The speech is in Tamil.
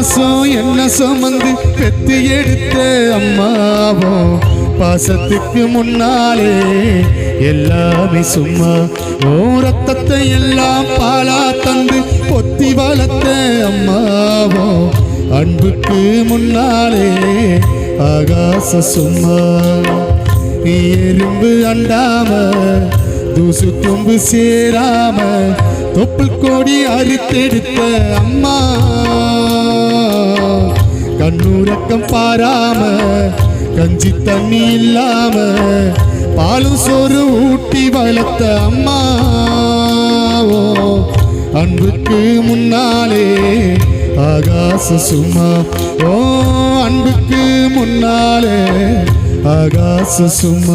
பாசம் என்ன சுமந்து பெத்து எடுத்த அம்மாவோ? பாசத்துக்கு முன்னாலே எல்லாமே சும்மா. ஓ ரத்தத்தை எல்லாம் பாலா தந்து பொத்தி வளர்த்த அம்மாவோ? அன்புக்கு முன்னாலே ஆகாச சும்மா. நீ எறும்பு அண்டாம தூசு தும்பு சேராம தொப்புள் கோடி அறுத்தெடுத்த அம்மா. கண்ணுறக்கம் பாராம கஞ்சி தண்ணி இல்லாம பாலும் சோறு ஊட்டி வளர்த்த அம்மாவோ அன்புக்கு முன்னாலே ஆகாச சும்மா. ஓ அன்புக்கு முன்னாலே ஆகாச சும்மா.